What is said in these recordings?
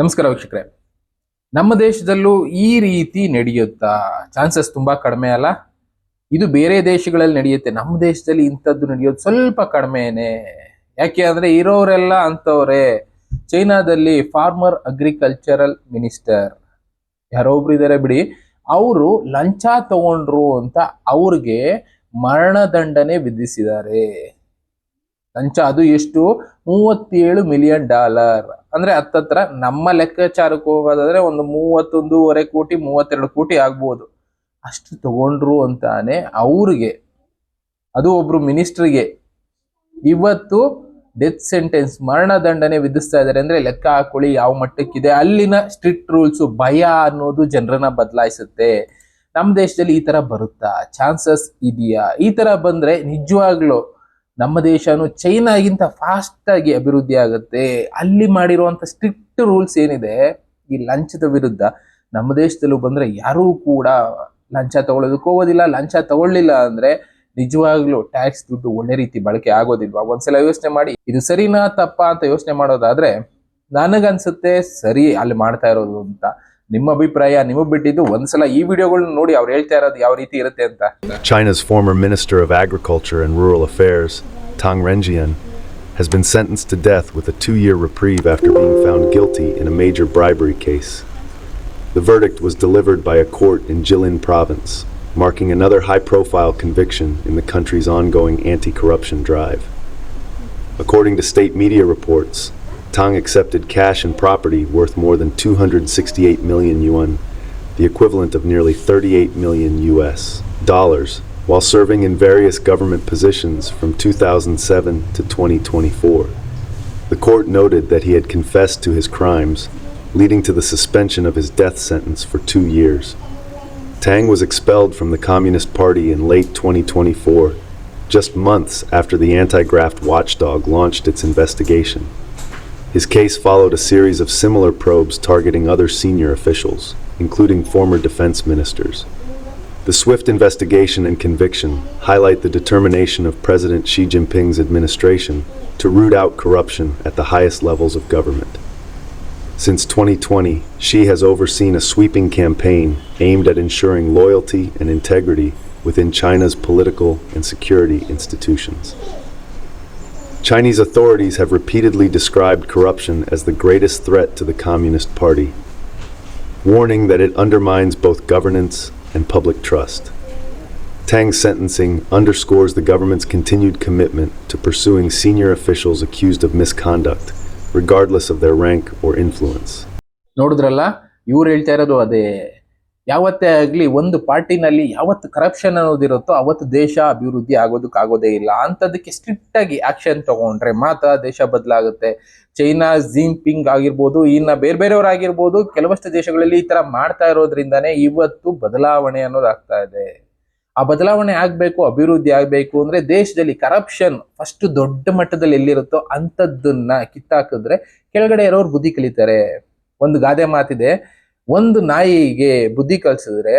ನಮಸ್ಕಾರ ವೀಕ್ಷಕರೇ. ನಮ್ಮ ದೇಶದಲ್ಲೂ ಈ ರೀತಿ ನಡೆಯುತ್ತಾ? ಚಾನ್ಸಸ್ ತುಂಬಾ ಕಡಿಮೆ ಅಲ್ಲ? ಇದು ಬೇರೆ ದೇಶಗಳಲ್ಲಿ ನಡೆಯುತ್ತೆ. ನಮ್ಮ ದೇಶದಲ್ಲಿ ಇಂಥದ್ದು ನಡೆಯೋದು ಸ್ವಲ್ಪ ಕಡಿಮೆನೆ. ಯಾಕೆ ಅಂದ್ರೆ ಇರೋರೆಲ್ಲ ಅಂತವ್ರೆ ಚೈನಾದಲ್ಲಿ ಫಾರ್ಮರ್ ಅಗ್ರಿಕಲ್ಚರಲ್ ಮಿನಿಸ್ಟರ್ ಯಾರೋ ಒಬ್ರು ಇದ್ದಾರೆ ಬಿಡಿ. ಅವರು ಲಂಚ ತಗೊಂಡ್ರು ಅಂತ ಅವ್ರಿಗೆ ಮರಣದಂಡನೆ ವಿಧಿಸಿದ್ದಾರೆ. ಲಂಚ ಅದು ಎಷ್ಟು? ಮೂವತ್ತೇಳು ಮಿಲಿಯನ್ ಡಾಲರ್ ಅಂದ್ರೆ ಹತ್ತತ್ರ ನಮ್ಮ ಲೆಕ್ಕಾಚಾರಕ್ಕೆ ಹೋಗೋದಾದ್ರೆ ಒಂದು ಮೂವತ್ತೊಂದೂವರೆ ಕೋಟಿ, ಮೂವತ್ತೆರಡು ಕೋಟಿ ಆಗ್ಬೋದು. ಅಷ್ಟು ತಗೊಂಡ್ರು ಅಂತಾನೆ ಅವ್ರಿಗೆ, ಅದು ಒಬ್ರು ಮಿನಿಸ್ಟ್ರಿಗೆ. ಇವತ್ತು ಡೆತ್ ಸೆಂಟೆನ್ಸ್ ಮರಣದಂಡನೆ ವಿಧಿಸ್ತಾ ಇದ್ದಾರೆ ಅಂದ್ರೆ ಲೆಕ್ಕ ಹಾಕೊಳ್ಳಿ, ಯಾವ ಮಟ್ಟಕ್ಕಿದೆ, ಅಲ್ಲಿನ ಸ್ಟ್ರಿಕ್ಟ್ ರೂಲ್ಸ್, ಭಯ ಅನ್ನೋದು ಜನರನ್ನ ಬದಲಾಯಿಸುತ್ತೆ. ನಮ್ಮ ದೇಶದಲ್ಲಿ ಈ ತರ ಬರುತ್ತಾ? ಚಾನ್ಸಸ್ ಇದೆಯಾ? ಈ ತರ ಬಂದ್ರೆ ನಿಜವಾಗ್ಲೂ ನಮ್ಮ ದೇಶನೂ ಚೈನಾಗಿಂತ ಫಾಸ್ಟ್ ಆಗಿ ಅಭಿವೃದ್ಧಿ ಆಗುತ್ತೆ. ಅಲ್ಲಿ ಮಾಡಿರುವಂತ ಸ್ಟ್ರಿಕ್ಟ್ ರೂಲ್ಸ್ ಏನಿದೆ, ಈ ಲಂಚದ ವಿರುದ್ಧ ನಮ್ಮ ದೇಶದಲ್ಲೂ ಬಂದ್ರೆ ಯಾರೂ ಕೂಡ ಲಂಚ ತಗೊಳ್ಳೋದಕ್ಕೆ ಹೋಗೋದಿಲ್ಲ. ಲಂಚ ತಗೊಳ್ಳಿಲ್ಲ ಅಂದ್ರೆ ನಿಜವಾಗ್ಲೂ ಟ್ಯಾಕ್ಸ್ ದುಡ್ಡು ಒಳ್ಳೆ ರೀತಿ ಬಳಕೆ ಆಗೋದಿಲ್ವಾ? ಒಂದ್ಸಲ ಯೋಚನೆ ಮಾಡಿ, ಇದು ಸರಿನಾ ತಪ್ಪಾ ಅಂತ ಯೋಚನೆ ಮಾಡೋದಾದ್ರೆ ನನಗನ್ಸುತ್ತೆ ಸರಿ ಅಲ್ಲಿ ಮಾಡ್ತಾ ಇರೋದು ಅಂತ ನಿಮ್ಮ ಅಭಿಪ್ರಾಯ ನಿಮಗ್ ಬಿಟ್ಟಿದ್ದು ಒಂದ್ಸಲ ಈ ವಿಡಿಯೋಗಳನ್ನ ನೋಡಿ ಅವ್ರು ಹೇಳ್ತಾ ಇರೋದು ಯಾವ ರೀತಿ ಇರುತ್ತೆ ಅಂತ China's former Minister of Agriculture and Rural Affairs, Tang Renjian, has been sentenced to death with a two year reprieve after being found guilty in a major bribery case. The verdict was delivered by a court in Jilin province, marking another high profile conviction in the country's ongoing anti corruption drive. According to state media reports, Tang accepted cash and property worth more than 268 million yuan, the equivalent of nearly 38 million US dollars, while serving in various government positions from 2007 to 2024. The court noted that he had confessed to his crimes, leading to the suspension of his death sentence for two years. Tang was expelled from the Communist Party in late 2024, just months after the anti graft watchdog launched its investigation. His case followed a series of similar probes targeting other senior officials, including former defense ministers. The swift investigation and conviction highlight the determination of President Xi Jinping's administration to root out corruption at the highest levels of government. Since 2020, Xi has overseen a sweeping campaign aimed at ensuring loyalty and integrity within China's political and security institutions. Chinese authorities have repeatedly described corruption as the greatest threat to the Communist Party, warning that it undermines both governance and public trust. Tang's sentencing underscores the government's continued commitment to pursuing senior officials accused of misconduct, regardless of their rank or influence. ನೋಡಿದ್ರಲ್ಲ ಇವ್ರು ಹೇಳ್ತಾ ಇರೋದು ಅದೇ ಯಾವತ್ತೇ ಆಗಲಿ ಒಂದು ಪಾರ್ಟಿನಲ್ಲಿ ಯಾವತ್ತು corruption ಅನ್ನೋದಿರುತ್ತೋ ಅವತ್ತು ದೇಶ ಅಭಿವೃದ್ಧಿ ಆಗೋದಕ್ಕಾಗೋದೇ ಇಲ್ಲ. ಅಂಥದ್ದಕ್ಕೆ ಸ್ಟ್ರಿಕ್ಟಾಗಿ ಆಗಿ ಆಕ್ಷನ್ ತಗೊಂಡ್ರೆ ಮಾತ್ರ ದೇಶ ಬದಲಾಗುತ್ತೆ. ಚೈನಾ ಜಿಂಪಿಂಗ್ ಆಗಿರ್ಬೋದು, ಇನ್ನು ಬೇರೆ ಬೇರೆಯವರಾಗಿರ್ಬೋದು ಕೆಲವಷ್ಟು ದೇಶಗಳಲ್ಲಿ ಈ ಥರ ಮಾಡ್ತಾ ಇರೋದ್ರಿಂದನೇ ಇವತ್ತು ಬದಲಾವಣೆ ಅನ್ನೋದಾಗ್ತಾ ಇದೆ. ಆ ಬದಲಾವಣೆ ಆಗಬೇಕು, ಅಭಿವೃದ್ಧಿ ಆಗಬೇಕು ಅಂದರೆ ದೇಶದಲ್ಲಿ ಕರಪ್ಷನ್ ಫಸ್ಟ್ ದೊಡ್ಡ ಮಟ್ಟದಲ್ಲಿ ಎಲ್ಲಿರುತ್ತೋ ಅಂಥದ್ದನ್ನ ಕಿತ್ತಾಕಿದ್ರೆ ಕೆಳಗಡೆ ಇರೋರು ಬುದ್ಧಿ ಕಲಿತಾರೆ. ಒಂದು ಗಾದೆ ಮಾತಿದೆ ಒಂದು ನಾಯಿಗೆ ಬುದ್ಧಿ ಕಲಿಸಿದ್ರೆ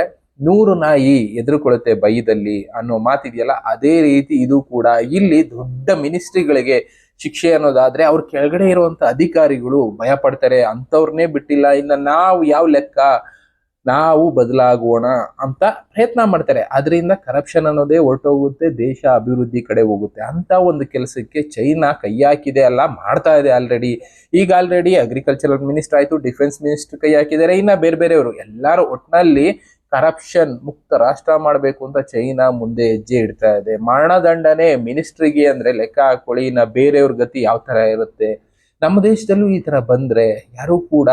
ನೂರು ನಾಯಿ ಎದುರುಕೊಳ್ಳುತ್ತೆ ಬೈದಲ್ಲಿ ಅನ್ನೋ ಮಾತಿದೆಯಲ್ಲ, ಅದೇ ರೀತಿ ಇದು ಕೂಡ. ಇಲ್ಲಿ ದೊಡ್ಡ ಮಿನಿಸ್ಟ್ರಿಗಳಿಗೆ ಶಿಕ್ಷೆ ಅನ್ನೋದಾದ್ರೆ ಅವ್ರ ಕೆಳಗಡೆ ಇರುವಂತ ಅಧಿಕಾರಿಗಳು ಭಯ ಪಡ್ತಾರೆ. ಅಂಥವ್ರನ್ನೇ ಬಿಟ್ಟಿಲ್ಲ. ಇನ್ನ ನಾವು ಯಾವ ಲೆಕ್ಕ ನಾವು ಬದಲಾಗೋಣ ಅಂತ ಪ್ರಯತ್ನ ಮಾಡ್ತಾರೆ. ಅದರಿಂದ ಕರಪ್ಷನ್ ಅನ್ನೋದೇ ಹೊರಟೋಗುತ್ತೆ, ದೇಶ ಅಭಿವೃದ್ಧಿ ಕಡೆ ಹೋಗುತ್ತೆ. ಅಂತ ಒಂದು ಕೆಲಸಕ್ಕೆ ಚೈನಾ ಕೈ ಹಾಕಿದೆ ಅಲ್ಲ, ಮಾಡ್ತಾ ಇದೆ ಆಲ್ರೆಡಿ ಈಗ ಆಲ್ರೆಡಿ ಅಗ್ರಿಕಲ್ಚರಲ್ ಮಿನಿಸ್ಟರ್ ಆಯ್ತು ಡಿಫೆನ್ಸ್ ಮಿನಿಸ್ಟರ್ ಕೈ ಹಾಕಿದ್ದಾರೆ. ಇನ್ನ ಬೇರೆ ಬೇರೆಯವರು. ಎಲ್ಲರೂ ಒಟ್ಟಿನಲ್ಲಿ ಕರಪ್ಷನ್ ಮುಕ್ತ ರಾಷ್ಟ್ರ ಮಾಡಬೇಕು ಅಂತ ಚೈನಾ ಮುಂದೆ ಹೆಜ್ಜೆ ಇಡ್ತಾ ಇದೆ. ಮರಣದಂಡನೆ ಮಿನಿಸ್ಟ್ರಿಗೆ ಅಂದ್ರೆ ಲೆಕ್ಕ ಹಾಕೊಳ್ಳಿ, ಇನ್ನ ಬೇರೆಯವ್ರ ಗತಿ ಯಾವ ತರ ಇರುತ್ತೆ. ನಮ್ಮ ದೇಶದಲ್ಲೂ ಈ ತರ ಬಂದ್ರೆ ಯಾರು ಕೂಡ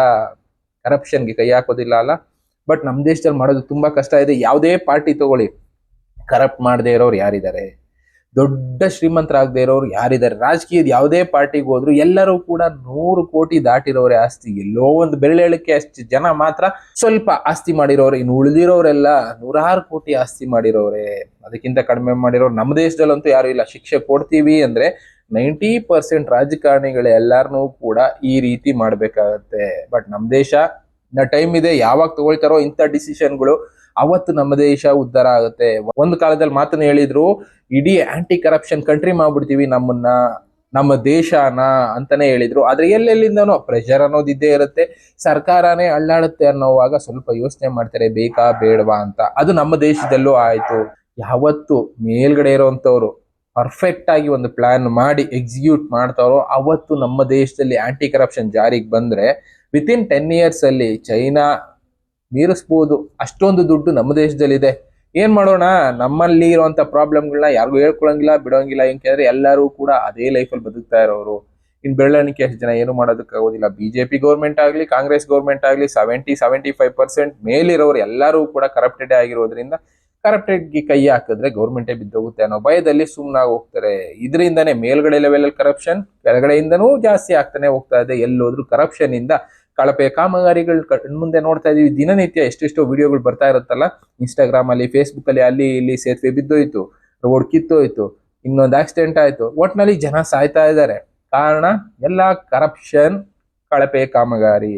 ಕರಪ್ಷನ್ಗೆ ಕೈ ಹಾಕೋದಿಲ್ಲ ಅಲ್ಲ. ಬಟ್ ನಮ್ಮ ದೇಶದಲ್ಲಿ ಮಾಡೋದು ತುಂಬಾ ಕಷ್ಟ. ಇದೆ. ಯಾವುದೇ ಪಾರ್ಟಿ ತಗೊಳ್ಳಿ. ಕರಪ್ಟ್ ಮಾಡದೇ ಇರೋರು ಯಾರಿದ್ದಾರೆ? ದೊಡ್ಡ ಶ್ರೀಮಂತರಾಗದೇ ಇರೋರು ಯಾರಿದ್ದಾರೆ? ರಾಜಕೀಯದ ಯಾವುದೇ ಪಾರ್ಟಿಗೆ ಹೋದ್ರು ಎಲ್ಲರೂ ಕೂಡ ನೂರು ಕೋಟಿ ದಾಟಿರೋರೆ ಆಸ್ತಿ. ಎಲ್ಲೋ ಒಂದು ಬೆರಳೆಳಿಕೆ ಅಷ್ಟು ಜನ ಮಾತ್ರ ಸ್ವಲ್ಪ ಆಸ್ತಿ ಮಾಡಿರೋರು, ಇನ್ನು ಉಳಿದಿರೋರೆಲ್ಲ ನೂರಾರು ಕೋಟಿ ಆಸ್ತಿ ಮಾಡಿರೋರೆ. ಅದಕ್ಕಿಂತ ಕಡಿಮೆ ಮಾಡಿರೋರು ನಮ್ಮ ದೇಶದಲ್ಲಂತೂ ಯಾರು ಇಲ್ಲ. ಶಿಕ್ಷೆ ಕೊಡ್ತೀವಿ ಅಂದ್ರೆ ನೈಂಟಿ ಪರ್ಸೆಂಟ್ ರಾಜಕಾರಣಿಗಳು ಎಲ್ಲಾರನ್ನೂ ಕೂಡ ಈ ರೀತಿ ಮಾಡ್ಬೇಕಾಗತ್ತೆ. ಬಟ್ ನಮ್ಮ ದೇಶ ಇನ್ನ ಟೈಮ್ ಇದೆ, ಯಾವಾಗ ತಗೊಳ್ತಾರೋ ಇಂಥ ಡಿಸಿಷನ್ಗಳು ಅವತ್ತು ನಮ್ಮ ದೇಶ ಉದ್ಧಾರ ಆಗುತ್ತೆ. ಒಂದು ಕಾಲದಲ್ಲಿ ಮಾತನ್ನ ಹೇಳಿದ್ರು, ಇಡೀ ಆಂಟಿ ಕರಪ್ಷನ್ ಕಂಟ್ರಿ ಮಾಡ್ಬಿಡ್ತೀವಿ ನಮ್ಮನ್ನ, ನಮ್ಮ ದೇಶನ ಅಂತಾನೆ ಹೇಳಿದ್ರು. ಆದ್ರೆ ಎಲ್ಲೆಲ್ಲಿಂದನೋ ಪ್ರೆಷರ್ ಅನ್ನೋದು ಇದ್ದೇ ಇರುತ್ತೆ. ಸರ್ಕಾರನೇ ಅಳ್ಳಾಡುತ್ತೆ ಅನ್ನೋವಾಗ ಸ್ವಲ್ಪ ಯೋಚನೆ ಮಾಡ್ತಾರೆ, ಬೇಕಾ, ಬೇಡವಾ ಅಂತ. ಅದು ನಮ್ಮ ದೇಶದಲ್ಲೂ ಆಯ್ತು. ಯಾವತ್ತು ಮೇಲ್ಗಡೆ ಇರೋಂಥವ್ರು ಪರ್ಫೆಕ್ಟ್ ಆಗಿ ಒಂದು ಪ್ಲಾನ್ ಮಾಡಿ ಎಕ್ಸಿಕ್ಯೂಟ್ ಮಾಡ್ತಾರೋ, ಅವತ್ತು ನಮ್ಮ ದೇಶದಲ್ಲಿ ಆಂಟಿ ಕರಪ್ಷನ್ ಜಾರಿಗೆ ಬಂದ್ರೆ ವಿತಿನ್ ಟೆನ್ ಇಯರ್ಸ್ ಅಲ್ಲಿ ಚೈನಾ ಮೀರಿಸ್ಬೋದು. ಅಷ್ಟೊಂದು ದುಡ್ಡು ನಮ್ಮ ದೇಶದಲ್ಲಿದೆ. ಏನು ಮಾಡೋಣ? ನಮ್ಮಲ್ಲಿ ಇರುವಂತ ಪ್ರಾಬ್ಲಮ್ಗಳನ್ನ ಯಾರಿಗೂ ಹೇಳ್ಕೊಳಂಗಿಲ್ಲ, ಬಿಡೋಂಗಿಲ್ಲ. ಯಾಕೆಂದರೆ ಎಲ್ಲರೂ ಕೂಡ ಅದೇ ಲೈಫಲ್ಲಿ ಬದುಕ್ತಾ ಇರೋರು. ಇನ್ ಬೆಳವಣಿಗೆ ಅಷ್ಟು ಜನ ಏನು ಮಾಡೋದಕ್ಕಾಗೋದಿಲ್ಲ. ಬಿಜೆಪಿ ಗೌರ್ಮೆಂಟ್ ಆಗಲಿ ಕಾಂಗ್ರೆಸ್ ಗೌರ್ಮೆಂಟ್ ಆಗಲಿ ಸೆವೆಂಟಿ ಸೆವೆಂಟಿ ಫೈವ್ ಪರ್ಸೆಂಟ್ ಮೇಲಿರೋರು ಎಲ್ಲರೂ ಕೂಡ ಕರಪ್ಟೆಡ್ ಆಗಿರೋದ್ರಿಂದ ಕರಪ್ಟೆಡ್ಗೆ ಕೈ ಹಾಕಿದ್ರೆ ಗೌರ್ಮೆಂಟೇ ಬಿದ್ದೋಗುತ್ತೆ ಅನ್ನೋ ಭಯದಲ್ಲಿ ಸುಮ್ಮನಾಗಿ ಹೋಗ್ತಾರೆ. ಇದರಿಂದನೇ ಮೇಲ್ಗಡೆ ಲೆವೆಲಲ್ಲಿ ಕರಪ್ಷನ್ ಕೆಳಗಡೆಯಿಂದನೂ ಜಾಸ್ತಿ ಆಗ್ತಾನೆ ಹೋಗ್ತಾ ಇದೆ. ಎಲ್ಲೋದ್ರೂ ಕರಪ್ಷನ್ ಇಂದ ಕಳಪೆ ಕಾಮಗಾರಿಗಳು ಮುಂದೆ ನೋಡ್ತಾ ಇದೀವಿ. ದಿನನಿತ್ಯ ಎಷ್ಟೆಷ್ಟೋ ವಿಡಿಯೋಗಳು ಬರ್ತಾ ಇರುತ್ತಲ್ಲ? ಇನ್ಸ್ಟಾಗ್ರಾಮ್ ಅಲ್ಲಿ ಫೇಸ್ಬುಕ್ ಅಲ್ಲಿ ಅಲ್ಲಿ ಇಲ್ಲಿ ಸೇತುವೆ ಬಿದ್ದೋಯ್ತು ರೋಡ್ ಕಿತ್ತೋಯ್ತು, ಇನ್ನೊಂದು ಆಕ್ಸಿಡೆಂಟ್ ಆಯ್ತು. ಒಟ್ನಲ್ಲಿ ಜನ ಸಾಯ್ತಾ ಇದ್ದಾರೆ. ಕಾರಣ, ಎಲ್ಲ ಕರಪ್ಷನ್ ಕಳಪೆ ಕಾಮಗಾರಿ.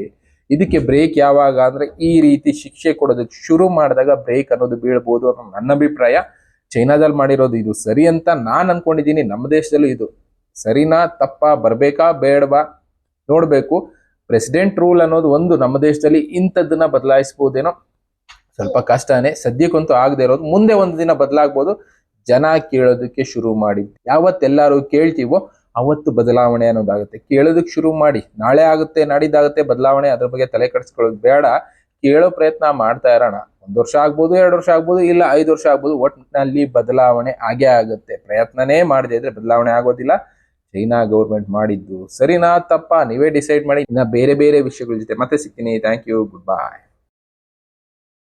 ಇದಕ್ಕೆ ಬ್ರೇಕ್ ಯಾವಾಗ ಅಂದ್ರೆ ಈ ರೀತಿ ಶಿಕ್ಷೆ ಕೊಡೋದಕ್ಕೆ ಶುರು ಮಾಡಿದಾಗ ಬ್ರೇಕ್ ಅನ್ನೋದು ಬೀಳ್ಬೋದು ಅನ್ನೋ ನನ್ನ ಅಭಿಪ್ರಾಯ. ಚೈನಾದಲ್ಲಿ ಮಾಡಿರೋದು ಇದು ಸರಿ ಅಂತ ನಾನ್ ಅನ್ಕೊಂಡಿದ್ದೀನಿ. ನಮ್ಮ ದೇಶದಲ್ಲೂ ಇದು ಸರಿನಾ, ತಪ್ಪ, ಬರ್ಬೇಕಾ, ಬೇಡವಾ? ನೋಡ್ಬೇಕು. ಪ್ರೆಸಿಡೆಂಟ್ ರೂಲ್ ಅನ್ನೋದು ಒಂದು ನಮ್ಮ ದೇಶದಲ್ಲಿ ಇಂಥದ್ದನ್ನ ಬದಲಾಯಿಸ್ಬೋದೇನೋ ಸ್ವಲ್ಪ ಕಷ್ಟನೇ. ಸದ್ಯಕ್ಕಂತೂ ಆಗದೆ ಇರೋದು. ಮುಂದೆ ಒಂದು ದಿನ ಬದಲಾಗ್ಬೋದು. ಜನ ಕೇಳೋದಕ್ಕೆ ಶುರು ಮಾಡಿ. ಯಾವತ್ತೆಲ್ಲರೂ ಕೇಳ್ತೀವೋ ಅವತ್ತು ಬದಲಾವಣೆ ಅನ್ನೋದಾಗುತ್ತೆ. ಕೇಳೋದಕ್ಕೆ ಶುರು ಮಾಡಿ. ನಾಳೆ ಆಗುತ್ತೆ, ನಾಡಿದ್ದಾಗುತ್ತೆ ಬದಲಾವಣೆ ಅದ್ರ ಬಗ್ಗೆ ತಲೆ ಕೆಡಿಸ್ಕೊಳ್ಳೋದು ಬೇಡ. ಕೇಳೋ ಪ್ರಯತ್ನ ಮಾಡ್ತಾ ಇರೋಣ. ಒಂದು ವರ್ಷ ಆಗ್ಬೋದು, ಎರಡು ವರ್ಷ ಆಗ್ಬೋದು, ಇಲ್ಲ ಐದು ವರ್ಷ ಆಗ್ಬೋದು ಒಟ್ಟಿನಲ್ಲಿ ಬದಲಾವಣೆ ಆಗೇ ಆಗುತ್ತೆ. ಪ್ರಯತ್ನನೇ ಮಾಡದೆ ಇದ್ರೆ ಬದಲಾವಣೆ ಆಗೋದಿಲ್ಲ. ಚೈನಾ ಗೌರ್ಮೆಂಟ್ ಮಾಡಿದ್ದು ಸರಿನಾ ತಪ್ಪಾ ನೀವೇ ಡಿಸೈಡ್ ಮಾಡಿ ಇನ್ನ ಬೇರೆ ಬೇರೆ ವಿಷಯಗಳ ಜೊತೆ ಮತ್ತೆ ಸಿಗ್ತೀನಿ. Thank you good bye